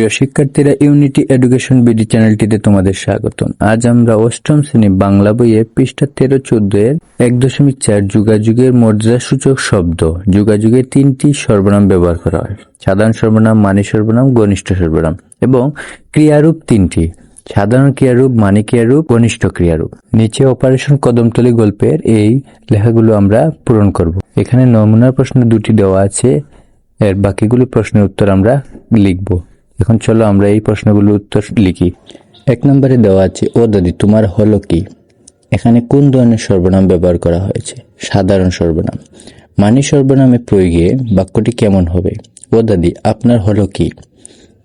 প্রিয় শিক্ষার্থীরা unity education BD চ্যানেলটিতে তোমাদের স্বাগতম। আজ আমরা অষ্টম শ্রেণি বাংলা বইয়ে পৃষ্ঠা তেরো চোদ্দ এর এক দশমিক চার যুগাযুগের মর্যাদাসূচক শব্দ, যুগাযুগের তিনটি সর্বনাম ব্যবহার করা হয়। সাধারণ সর্বনাম, মানি সর্বনাম, ঘনিষ্ঠ সর্বনাম এবং ক্রিয়ারূপ তিনটি। সাধারণ ক্রিয়ারূপ, মানি ক্রিয়ারূপ, ঘনিষ্ঠ ক্রিয়ারূপ। নিচে অপারেশন কদমতলী গল্পের এই লেখাগুলো আমরা পূরণ করব। এখানে নমুনার প্রশ্ন দুটি দেওয়া আছে, এর বাকিগুলো প্রশ্নের উত্তর আমরা লিখব। এখন চলো আমরা এই প্রশ্নগুলোর উত্তর লিখি। এক নম্বরে দেওয়া আছে, ও দাদি, তোমার হলো কি? এখানে কোন ধরনের সর্বনাম ব্যবহার করা হয়েছে? সাধারণ সর্বনাম। মানি সর্বনামে প্রয়োগে বাক্যটি কেমন হবে? ও দাদি, আপনার হলো কি?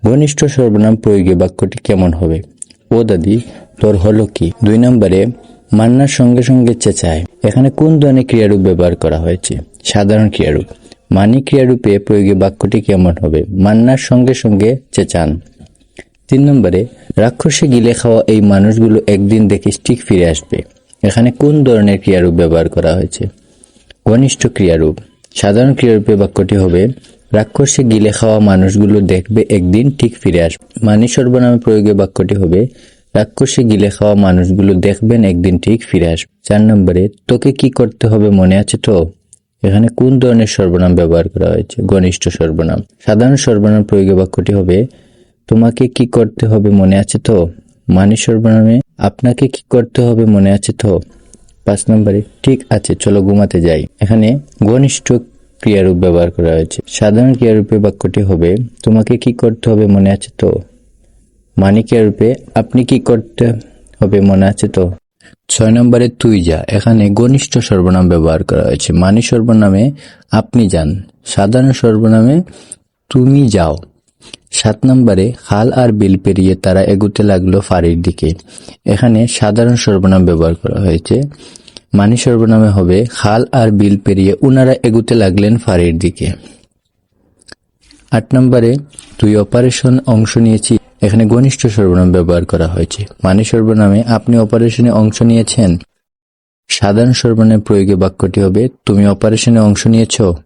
ঘনিষ্ঠ সর্বনাম প্রয়োগে বাক্যটি কেমন হবে? ও দাদি, তোর হলো কি? দুই নম্বরে, মান্নার সঙ্গে সঙ্গে চেঁচায়। এখানে কোন ধরনের ক্রিয়ারূপ ব্যবহার করা হয়েছে? সাধারণ ক্রিয়ারূপ। মানি ক্রিয়ারূপে প্রয়োগে বাক্যটি কেমন হবে? মান্নার সঙ্গে সঙ্গে চেঁচান। তিন নম্বরে, রাক্ষসে গিলে খাওয়া এই মানুষগুলো একদিন দেখে ঠিক ফিরে আসবে। এখানে কোন ধরনের ক্রিয়ারূপ ব্যবহার করা হয়েছে? ঘনিষ্ঠ ক্রিয়ারূপ। সাধারণ ক্রিয়ারূপে বাক্যটি হবে, রাক্ষসে গিলে খাওয়া মানুষগুলো দেখবে একদিন ঠিক ফিরে আসবে। মানি সর্বনামে প্রয়োগে বাক্যটি হবে, রাক্ষসে গিলে খাওয়া মানুষগুলো দেখবেন একদিন ঠিক ফিরে আসবে। চার নম্বরে, তোকে কি করতে হবে মনে আছে তো? এখানে কোন ধরনের সর্বনাম ব্যবহার করা হয়েছে? ঘনিষ্ঠ সর্বনাম। সাধারণ সর্বনাম প্রয়োগে বাক্যটি হবে, তোমাকে কি করতে হবে মনে আছে তো? মানি সর্বনামে, আপনাকে কি করতে হবে মনে আছে তো? পাঁচ নম্বরে, ঠিক আছে, চলো ঘুমাতে যাই। এখানে ঘনিষ্ঠ ক্রিয়ারূপ ব্যবহার করা হয়েছে। সাধারণ ক্রিয়ারূপে বাক্যটি হবে, তোমাকে কি করতে হবে মনে আছে তো? মানি ক্রিয়ারূপে, আপনি কি করতে হবে মনে আছে তো? ছয় নম্বরে তুই যা। এখানে ঘনিষ্ঠ সর্বনাম ব্যবহার করা হয়েছে। মানি সর্বনামে আপনি যান। সাধারণ সর্বনামে তুমি যাও। সাত নম্বরে খাল আর বিল পেরিয়ে তারা এগুতে লাগল ফাড়ির দিকে। এখানে সাধারণ সর্বনাম ব্যবহার করা হয়েছে। মানি সর্বনামে হবে, খাল আর বিল পেরিয়ে উনারা এগুতে লাগলেন ফাড়ির দিকে। আট নম্বরে, তুই অপারেশন অংশ নিয়েছি। এখানে ঘনিষ্ঠ সর্বনাম ব্যবহার করা হয়েছে। মানে সর্বনামে আপনি অপারেশনে অংশ নিয়েছেন। সাধারণ সর্বনামের প্রয়োগে বাক্যটি হবে, তুমি অপারেশনে অংশ নিয়েছো।